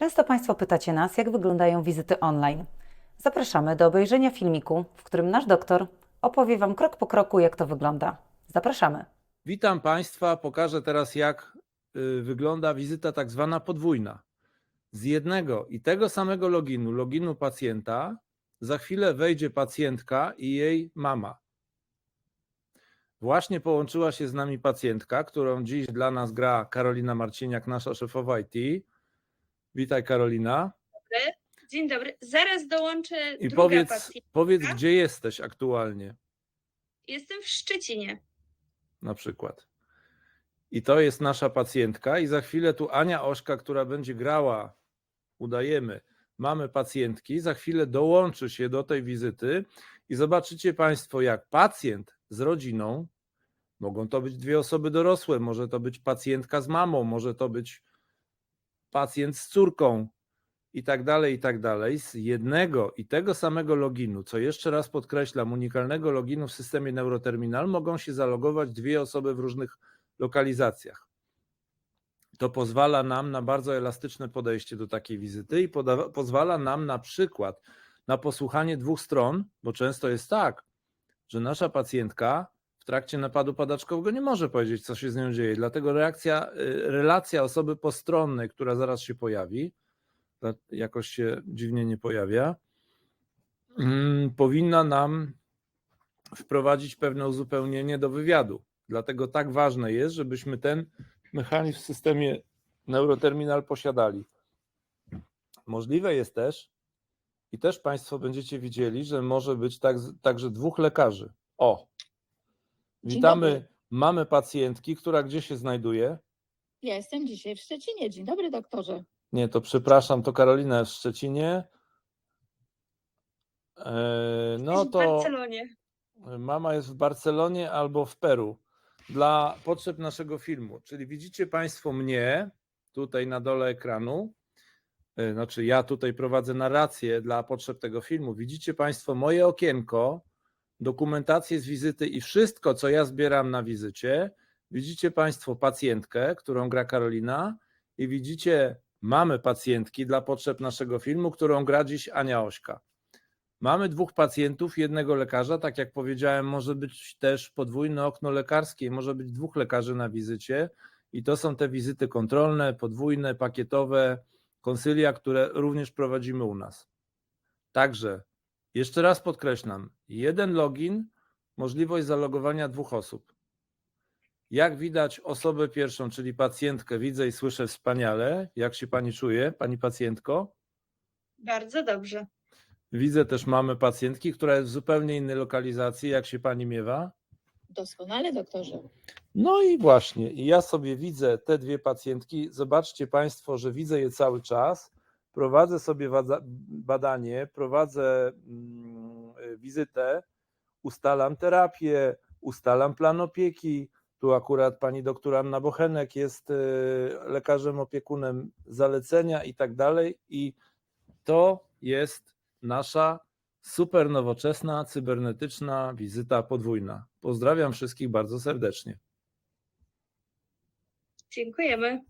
Często Państwo pytacie nas, jak wyglądają wizyty online. Zapraszamy do obejrzenia filmiku, w którym nasz doktor opowie Wam krok po kroku, jak to wygląda. Zapraszamy. Witam Państwa. Pokażę teraz, jak y, wygląda wizyta tak zwana podwójna. Z jednego i tego samego loginu, loginu pacjenta, za chwilę wejdzie pacjentka i jej mama. Właśnie połączyła się z nami pacjentka, którą dziś dla nas gra Karolina Marciniak, nasza szefowa IT. Witaj Karolina. Dzień dobry. Zaraz dołączę I druga powiedz, pacjentka. powiedz, gdzie jesteś aktualnie Jestem w Szczecinie. na przykład. I to jest nasza pacjentka, i za chwilę tu Ania Oszka, która będzie grała, udajemy, mamy pacjentki, za chwilę dołączy się do tej wizyty i zobaczycie Państwo, jak pacjent z rodziną, mogą to być dwie osoby dorosłe, może to być pacjentka z mamą, może to być pacjent z córką i tak dalej, i tak dalej, z jednego i tego samego loginu, co jeszcze raz podkreślam, unikalnego loginu w systemie Neuroterminal, mogą się zalogować dwie osoby w różnych lokalizacjach. To pozwala nam na bardzo elastyczne podejście do takiej wizyty i pozwala nam na przykład na posłuchanie dwóch stron, bo często jest tak, że nasza pacjentka trakcie napadu padaczkowego nie może powiedzieć, co się z nią dzieje. Dlatego reakcja, y, relacja osoby postronnej, która zaraz się pojawi, jakoś się dziwnie nie pojawia, mm, powinna nam wprowadzić pewne uzupełnienie do wywiadu. Dlatego tak ważne jest, żebyśmy ten mechanizm w systemie Neuroterminal posiadali. Możliwe jest też, i też Państwo będziecie widzieli, że może być tak, także dwóch lekarzy. O, witamy. Mamy pacjentki, która gdzie się znajduje? Ja jestem dzisiaj w Szczecinie. Dzień dobry, doktorze. Nie, to przepraszam, to Karolina jest w Szczecinie. E, No Jest w to Barcelonie. mama jest w Barcelonie albo w Peru. Dla potrzeb naszego filmu. Czyli widzicie Państwo mnie tutaj na dole ekranu. E, Znaczy, ja tutaj prowadzę narrację dla potrzeb tego filmu. Widzicie Państwo moje okienko, dokumentację z wizyty i wszystko, co ja zbieram na wizycie. Widzicie Państwo pacjentkę, którą gra Karolina, i widzicie mamy pacjentki dla potrzeb naszego filmu, którą gra dziś Ania Ośka. Mamy dwóch pacjentów, jednego lekarza. Tak jak powiedziałem, może być też podwójne okno lekarskie, może być dwóch lekarzy na wizycie. I to są te wizyty kontrolne, podwójne, pakietowe, konsylia, które również prowadzimy u nas. Także, jeszcze raz podkreślam, jeden login, możliwość zalogowania dwóch osób. Jak widać osobę pierwszą, czyli pacjentkę, widzę i słyszę wspaniale. Jak się pani czuje, pani pacjentko? Bardzo dobrze. Widzę też mamy pacjentki, która jest w zupełnie innej lokalizacji. Jak się pani miewa? Doskonale, doktorze. No i właśnie, i ja sobie widzę te dwie pacjentki. Zobaczcie Państwo, że widzę je cały czas. Prowadzę sobie badanie, prowadzę mm, y, wizytę, ustalam terapię, ustalam plan opieki. Tu akurat pani doktor Anna Bochenek jest y, lekarzem opiekunem zalecenia i tak dalej. I to jest nasza super nowoczesna, cybernetyczna wizyta podwójna. Pozdrawiam wszystkich bardzo serdecznie. Dziękujemy.